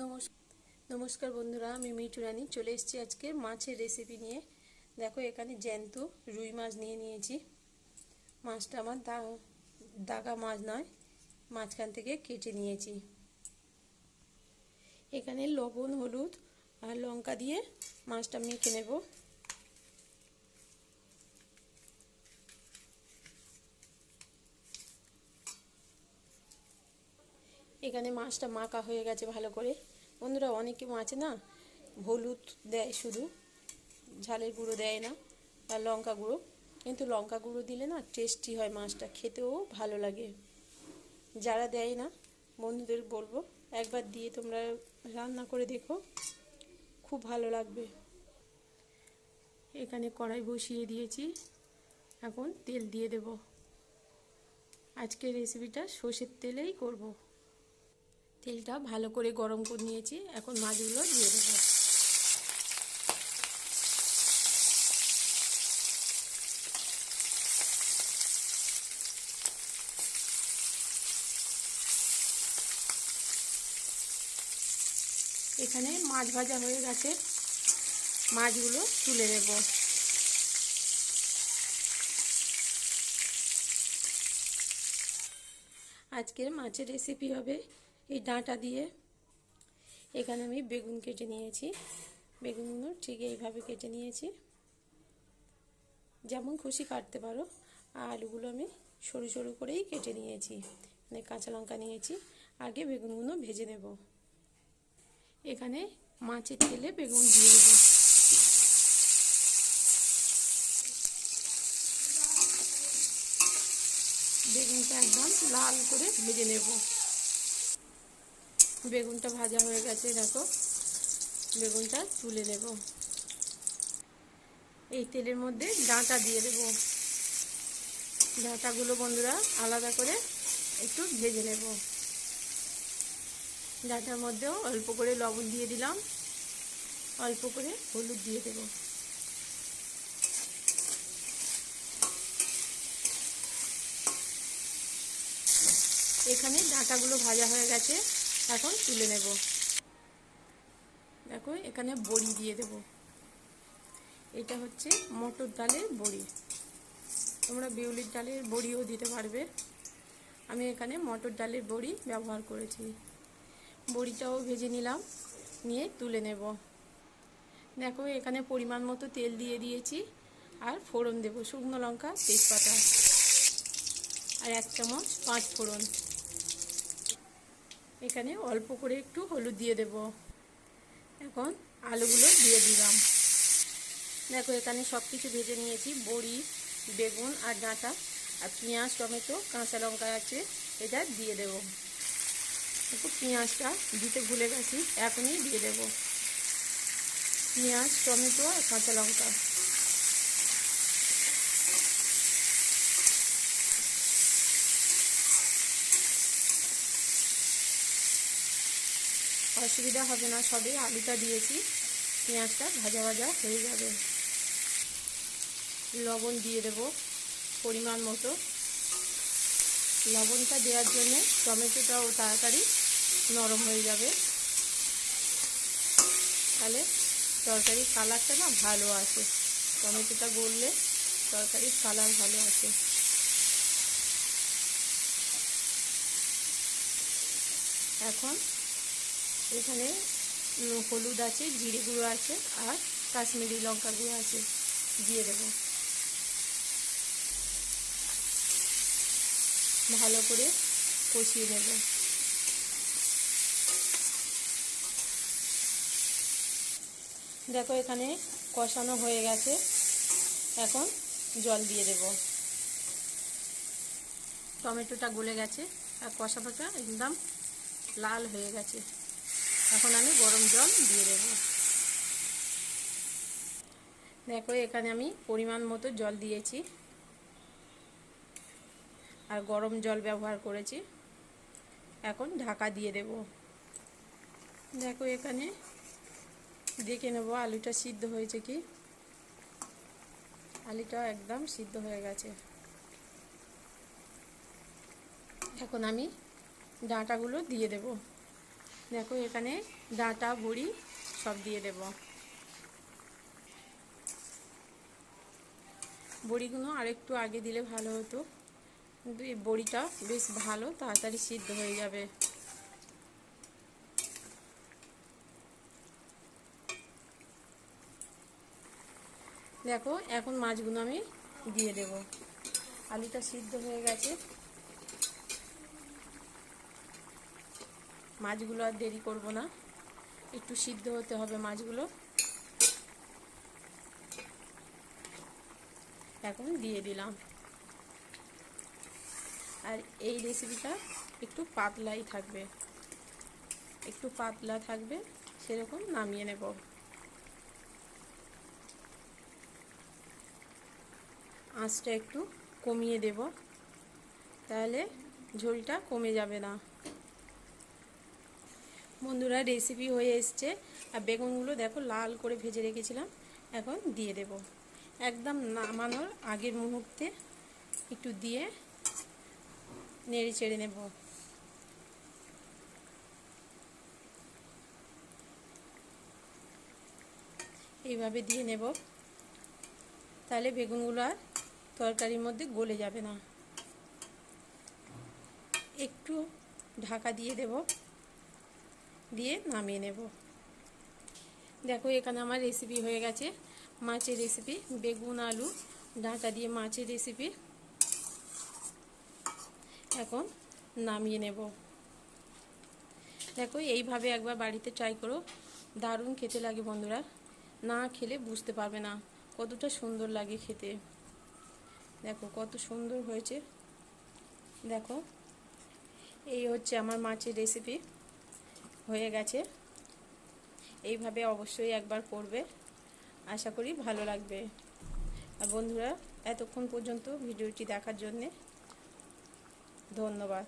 নমস্কার বন্ধুরা, আমি মিঠু রানী। চলে এসেছি আজকে মাছের রেসিপি নিয়ে। দেখো, এখানে জ্যান্ত রুই মাছ নিয়ে নিয়েছি। মাছটা আমার দাগা মাছ নয়, মাঝখান থেকে কেটে নিয়েছি। এখানে লবণ, হলুদ আর লঙ্কা দিয়ে মাছটা মেখে নেব। এখানে মাছটা মাখা হয়ে গেছে ভালো করে। বন্ধুরা, অনেকে মাছে না হলুদ দেয় শুধু, ঝালের গুঁড়ো দেয় না আর লঙ্কা গুঁড়ো। কিন্তু লঙ্কা গুঁড়ো দিলে না টেস্টি হয় মাছটা, খেতেও ভালো লাগে। যারা দেয় না, বন্ধুদের বলব, একবার দিয়ে তোমরা রান্না করে দেখো, খুব ভালো লাগবে। এখানে কড়াই বসিয়ে দিয়েছি, এখন তেল দিয়ে দেব। আজকের রেসিপিটা সর্ষের তেলেই করব। তেলটা ভালো করে গরম করে নিয়েছি। এখন মাছগুলো দিয়ে দেবো। এখানে মাছ ভাজা হয়ে গেছে। মাছগুলো তুলে নেব। আজকের মাছের রেসিপি হবে এই ডাঁটা দিয়ে এখানে আমি বেগুন কেটে নিয়েছি। বেগুনগুলো ঠিক এইভাবে কেটে নিয়েছি। যেমন খুশি কাটতে পারো। আর আলুগুলো আমি সরু সরু করেই কেটে নিয়েছি। মানে কাঁচা লঙ্কা নিয়েছি। আগে বেগুনগুলো ভেজে নেব। এখানে মাছের তেলে বেগুন দিয়ে দেবো। বেগুনটা একদম লাল করে ভেজে নেব। বেগুনটা ভাজা হয়ে গেছে, দেখো। বেগুনটা তুলে নেব। এই তেলের মধ্যে ডাঁটা দিয়ে দেব। ডাঁটাগুলো বন্ধুরা আলাদা করে একটু ভেজে নেব। ডাঁটার মধ্যেও অল্প করে লবণ দিয়ে দিলাম। অল্প করে হলুদ দিয়ে দেব। এখানে ডাঁটাগুলো ভাজা হয়ে গেছে। এখন তুলে নেব। দেখো, এখানে বড়ি দিয়ে দেব। এটা হচ্ছে মটর ডালের বড়ি। তোমরা বিউলির ডালের বড়িও দিতে পারবে। আমি এখানে মটর ডালের বড়ি ব্যবহার করেছি। বড়িটাও ভেজে নিলাম, নিয়ে তুলে নেব। দেখো, এখানে পরিমাণ মতো তেল দিয়ে দিয়েছি আর ফোড়ন দেব। শুকনো লঙ্কা, তেজপাতা আর এক চামচ পাঁচ ফোড়ন। এখানে অল্প করে একটু হলুদ দিয়ে দেব। এখন আলুগুলো দিয়ে দিলাম। দেখো, এখানে সব কিছু ভেজে নিয়েছি। বড়ি, বেগুন আর ডাঁটা আর পেঁয়াজ, টমেটো, কাঁচা লঙ্কা আছে, এটা দিয়ে দেব। একটু পেঁয়াজটা দিতে ভুলে গেছি, এখনই দিয়ে দেব। পেঁয়াজ, টমেটো আর কাঁচা লঙ্কা। অসুবিধা হবে না সবে আলুটা দিয়েছি। পেঁয়াজটা ভাজা ভাজা হয়ে যাবে। লবণ দিয়ে দেব পরিমাণ মতো। লবণটা দেওয়ার জন্য টমেটোটাও তাড়াতাড়ি নরম হয়ে যাবে। তাহলে তরকারির কালারটা না ভালো আসে। টমেটোটা গললে তরকারির কালার ভালো আসে। এখন এখানে হলুদ আছে, জিরে গুঁড়ো আছে, আর কাশ্মীরি লঙ্কা গুঁড়ো আছে। দিয়ে দেব। ভালো করে কষিয়ে নেব। দেখো এখানে কষানো হয়ে গেছে। এখন জল দিয়ে দেব। টমেটোটা গলে গেছে, আর কষানোটা একদম লাল হয়ে গেছে। এখন আমি গরম জল দিয়ে দেব। দেখো, এখানে আমি পরিমাণ মতো জল দিয়েছি। আর গরম জল ব্যবহার করেছি। এখন ঢাকা দিয়ে দেব। দেখো, এখানে দেখে নেব, আলুটা সিদ্ধ হয়েছে কি? আলুটা একদম সিদ্ধ হয়ে গেছে। এখন আমি ডাঁটাগুলো দিয়ে দেবো। দেখো, এখানে ডাঁটা বড়ি সব দিয়ে দেব। বড়িগুলো আরেকটু আগে দিলে ভালো হতো। কিন্তু এই বড়িটা বেশ ভালো, তাড়াতাড়ি সিদ্ধ হয়ে যাবে। দেখো, এখন মাছগুলো আমি দিয়ে দেব। আলুটা সিদ্ধ হয়ে গেছে। মাছগুলো আর দেরি করব না। একটু সিদ্ধ হতে হবে মাছগুলো। এখন দিয়ে দিলাম। আর এই রেসিপিটা একটু পাতলাই থাকবে। একটু পাতলা থাকবে, সেরকম নামিয়ে নেব। আঁচটা একটু কমিয়ে দেব। তাহলে ঝোলটা কমে যাবে না। বন্ধুরা রেসিপি হয়ে এসছে। আর বেগুনগুলো দেখো লাল করে ভেজে রেখেছিলাম। এখন দিয়ে দেব। একদম নামানোর আগের মুহূর্তে একটু দিয়ে নেড়ে চেড়ে নেব। এইভাবে দিয়ে নেব। তাহলে বেগুনগুলো আর তরকারির মধ্যে গলে যাবে না। একটু ঢাকা দিয়ে দেব। দিয়ে নামিয়ে নেব। দেখো, এখানে আমার রেসিপি হয়ে গেছে। মাছের রেসিপি বেগুন, আলু, ডাঁটা দিয়ে মাছের রেসিপি এখন নামিয়ে নেব। দেখো, এইভাবে একবার বাড়িতে ট্রাই করো। দারুণ খেতে লাগে বন্ধুরা। না খেলে বুঝতে পারবে না কতটা সুন্দর লাগে খেতে। দেখো, কত সুন্দর হয়েছে। দেখো, এই হচ্ছে আমার মাছের রেসিপি হয়ে গেছে। এইভাবে অবশ্যই একবার করবে। আশা করি ভালো লাগবে। আর বন্ধুরা, এতক্ষণ পর্যন্ত ভিডিওটি দেখার জন্যে ধন্যবাদ।